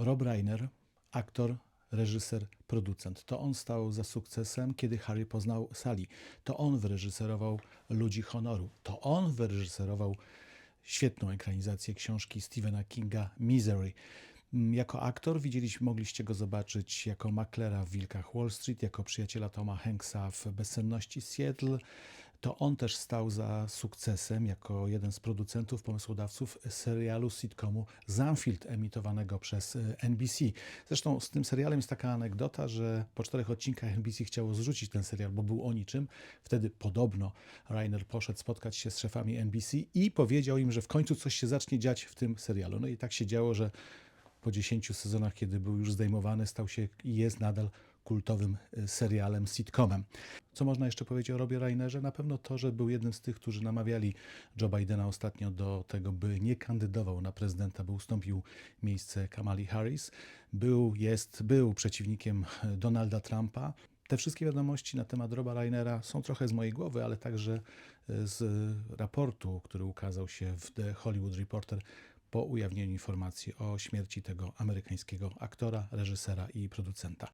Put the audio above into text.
Rob Reiner, aktor, reżyser, producent. To on stał za sukcesem, kiedy Harry poznał Sally. To on wyreżyserował Ludzi Honoru. To on wyreżyserował świetną ekranizację książki Stephena Kinga Misery. Mm, Jako aktor widzieliśmy, mogliście go zobaczyć jako maklera w Wilkach Wall Street, jako przyjaciela Toma Hanksa w Bezsenności Seattle. To on też stał za sukcesem jako jeden z producentów, pomysłodawców serialu sitcomu Zanfield emitowanego przez e, NBC. Zresztą z tym serialem jest taka anegdota, że po czterech odcinkach NBC chciało zrzucić ten serial, bo był o niczym. Wtedy podobno Rainer poszedł spotkać się z szefami NBC i powiedział im, że w końcu coś się zacznie dziać w tym serialu. No i tak się działo, że po 10 sezonach, kiedy był już zdejmowany, stał się i jest nadal kultowym y, serialem, sitcomem. Co można jeszcze powiedzieć o Robie Reinerze? Na pewno to, że był jednym z tych, którzy namawiali Joe Bidena ostatnio do tego, by nie kandydował na prezydenta, by ustąpił miejsce Kamali Harris. Był, jest, był przeciwnikiem Donalda Trumpa. Te wszystkie wiadomości na temat Roba Reinera są trochę z mojej głowy, ale także e, z raportu, który ukazał się w The Hollywood Reporter po ujawnieniu informacji o śmierci tego amerykańskiego aktora, reżysera i producenta.